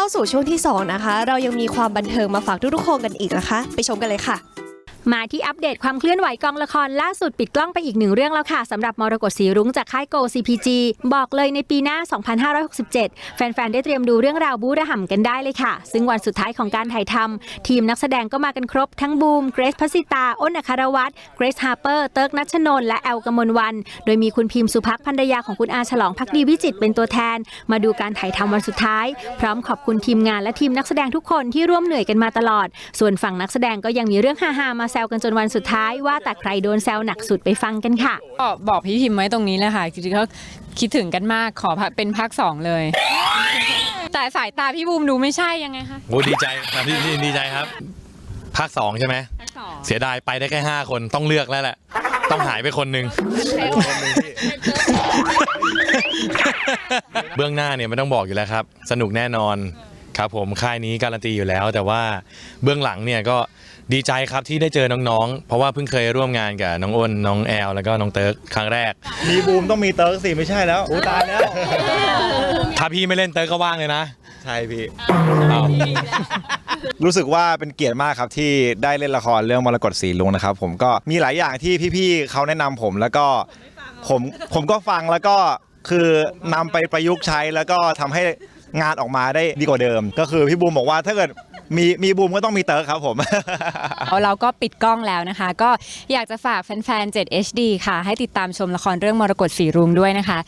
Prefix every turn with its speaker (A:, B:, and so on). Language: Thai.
A: เข้าสู่ช่วงที่ 2 นะคะ เรายังมีความบันเทิงมาฝากทุกๆคนกันอีกนะคะ ไปชมกันเลยค่ะ
B: มาที่อัปเดตความเคลื่อนไหวกองละครล่าสุดปิดกล้องไปอีกหนึ่งเรื่องแล้วค่ะสำหรับมรกตสีรุ้งจากค่ายโก CPG บอกเลยในปีหน้า 2567 แฟนๆ ได้เตรียมดูเรื่องราวบูระห่ำกันได้เลยค่ะ ซึ่งวันสุดท้ายของการถ่ายทำทีมนักแสดงก็มากันครบทั้งบูมเกรซพัสิตา อ้นอัครวัตรเกรซฮาร์เปอร์ เติร์กนัชนนและแอลกมลวัน โดยมีคุณพิมพ์สุพักพันรยาของคุณอาฉลองพักดีวิจิตเป็นตัวแทน มาดูการถ่ายทำวันสุดท้าย พร้อมขอบคุณทีมงานและทีมนักแสดงทุกคนที่ร่วมเหนื่อยกันมาตลอด ส่วนฝั่งนักแสดงก็ยังมีเรื่องฮาๆมาแซวกันจนวันสุดท้ายว่าแต่ใครโดนแซวหนักสุดไปฟังกันค่ะ
C: ก็บอกพี่พิมพ์ไว้ตรงนี้เลยค่ะจริงๆเขาคิดถึงกันมากขอเป็นภาคสองเลย แต่สายตาพี่บูมดูไม่ใช่ยังไงคะ
D: โอ้ดีใจครับดีดีดีใจครับ ภาคสองใช่ไหม
C: ภาคสอง
D: เสียดายไปได้แค่5คนต้องเลือกแล้วแหละ ต้องหายไปคนหนึ่ง เบื้องหน้าเนี่ยไม่ต้องบอกอยู่แล้วครับ สนุกแน่นอน ครับผมค่ายนี้การันตีอยู่แล้ว แต่ว่าเบื้องหลังเนี่ยก็ดีใจครับที่ได้เจอน้องๆ เพราะว่าเพิ่งเคยร่วมงานกับน้องอ้นน้องแอลแล้วก็น้องเติร์กครั้งแรก
E: มีบูมต้องมีเติร์กสิไม่ใช่แล้วโอ้ตายแล้ว
D: ถ้าพี่ไม่เล่นเติร์กก็ว่างเลยนะ
E: ใช่พี่
D: อ้าว
E: รู้สึกว่าเป็นเกียรติมากครับที่ได้เล่นละครเรื่องมรกตสีลุงนะครับ ผมก็มีหลายอย่างที่พี่ๆเขาแนะนำผมแล้วก็ผมผมก็ฟังแล้วก็คือนำไปประยุกต์ใช้แล้วก็ทำให้ งานออกมาได้ดีกว่าเดิม ก็คือพี่บูมบอกว่าถ้าเกิดมีมีบูมก็ต้องมีเติร์กครับผม
C: เราก็ปิดกล้องแล้วนะคะ ก็อยากจะฝากแฟนๆ 7 HD ค่ะ ให้ติดตามชมละครเรื่องมรกตสีรุ้งด้วยนะคะ